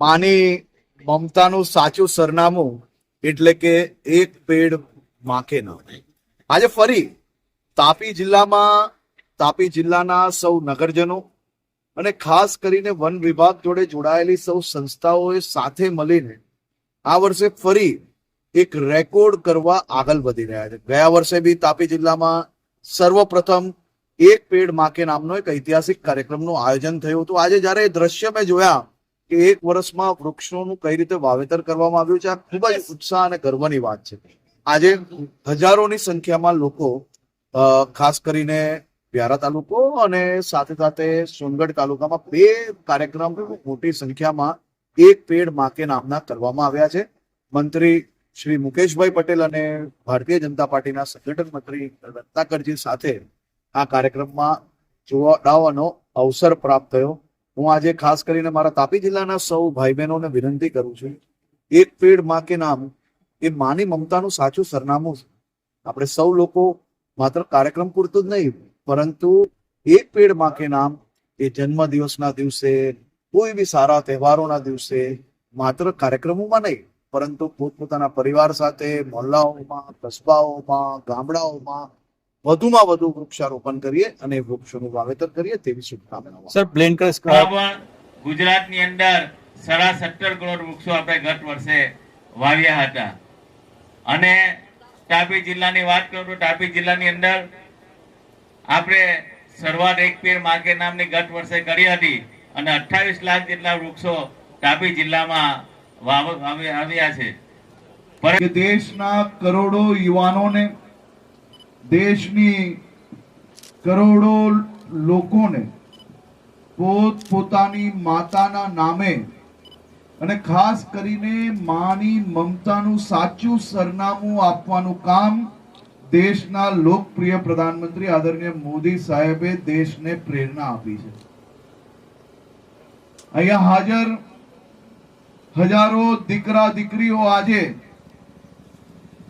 માની મમતાનું સાચું સરનામું એટલે કે એક પેડ માખે ન આજે ફરી તાપી જિલ્લામાં, તાપી જિલ્લાના સૌ નગરજનો અને ખાસ કરીને વન વિભાગ જોડે જોડાયેલી સૌ સંસ્થાઓએ સાથે મળીને આ વર્ષે ફરી એક રેકોર્ડ કરવા આગળ વધી રહ્યા છે. ગયા વર્ષે બી તાપી જિલ્લામાં સર્વપ્રથમ એક પેડ માકે નામનો એક ઐતિહાસિક કાર્યક્રમનું આયોજન થયું હતું. આજે જ્યારે એ દ્રશ્ય મેં જોયા કે એક વર્ષમાં વૃક્ષોનું કઈ રીતે વાવેતર કરવામાં આવ્યું છે, આ ખૂબ જ ઉત્સાહ અને ગર્વની વાત છે. આજે હજારોની સંખ્યામાં લોકો ખાસ કરીને વ્યારા તાલુકો અને સાથે સાથે સોનગઢ તાલુકામાં બે કાર્યક્રમ મોટી સંખ્યામાં એક પેડ માકે નામના કરવામાં આવ્યા છે. મંત્રી શ્રી મુકેશભાઈ પટેલ અને ભારતીય જનતા પાર્ટીના સંગઠન મંત્રી રત્નાકરજી સાથે આ કાર્યક્રમમાં જોડાવાનો અવસર પ્રાપ્ત થયો. હું આજે ખાસ કરીને મારા તાપી જિલ્લાના સૌ ભાઈ બહેનોને વિનંતી કરું છું, એક પેડમાં કે નામ, એ માની મમતાનું સાચું સરનામું છે. આપણે સૌ લોકો માત્ર કાર્યક્રમ પૂરતું જ નહીં, પરંતુ એક પેડમાં કે નામ, એ જન્મ દિવસના દિવસે, કોઈ બી સારા તહેવારોના દિવસે, માત્ર કાર્યક્રમોમાં નહીં, પરંતુ પોતપોતાના પરિવાર સાથે મોહલ્લાઓમાં કસ્બાઓમાં, ગામડાઓમાં વધુમાં વધુ વૃક્ષારોપણ કરીએ અને વૃક્ષોનું વાવેતર કરીએ તેવી શુભકામનાઓ. સર પ્લેન ક્રેશ ગુજરાતની અંદર સાડા સત્તર કરોડ વૃક્ષો આપણે ગત વર્ષે વાવ્યા હતા. અને તાપી જિલ્લાની વાત કરું તો તાપી જિલ્લાની અંદર આપણે શરૂઆત એક પેર માર્કે નામની ગત વર્ષે કરી હતી અને અઠ્ઠાવીસ લાખ જેટલા વૃક્ષો તાપી જિલ્લામાં વાવ- આવ્યા છે. દેશના કરોડો યુવાનોને દેશની કરોડો લોકોને પોત પોતાની માતાના નામે અને ખાસ કરીને માની મમતાનું સાચું સરનામું આપવાનું કામ દેશના લોકપ્રિય પ્રધાનમંત્રી આદરણીય મોદી સાહેબે દેશને પ્રેરણા આપી છે. અહીંયા હાજર હજારો દીકરા દીકરીઓ આજે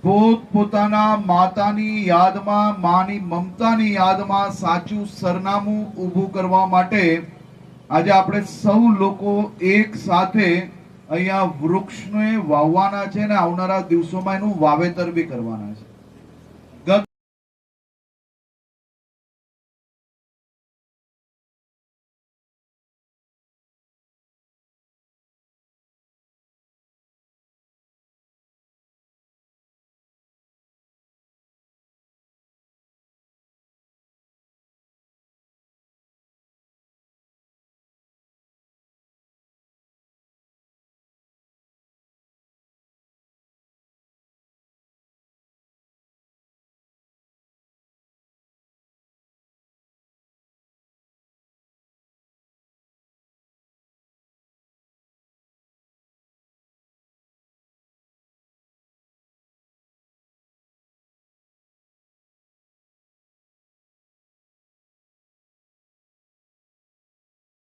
પોત પોતાના માતાની યાદમાં, માની મમતાની યાદમાં સાચું સરનામું ઊભું કરવા માટે આજે આપણે સૌ લોકો એક સાથે અહીંયા વૃક્ષને વાવવાના છે ને આવનારા દિવસોમાં એનું વાવેતર બી કરવાના છે.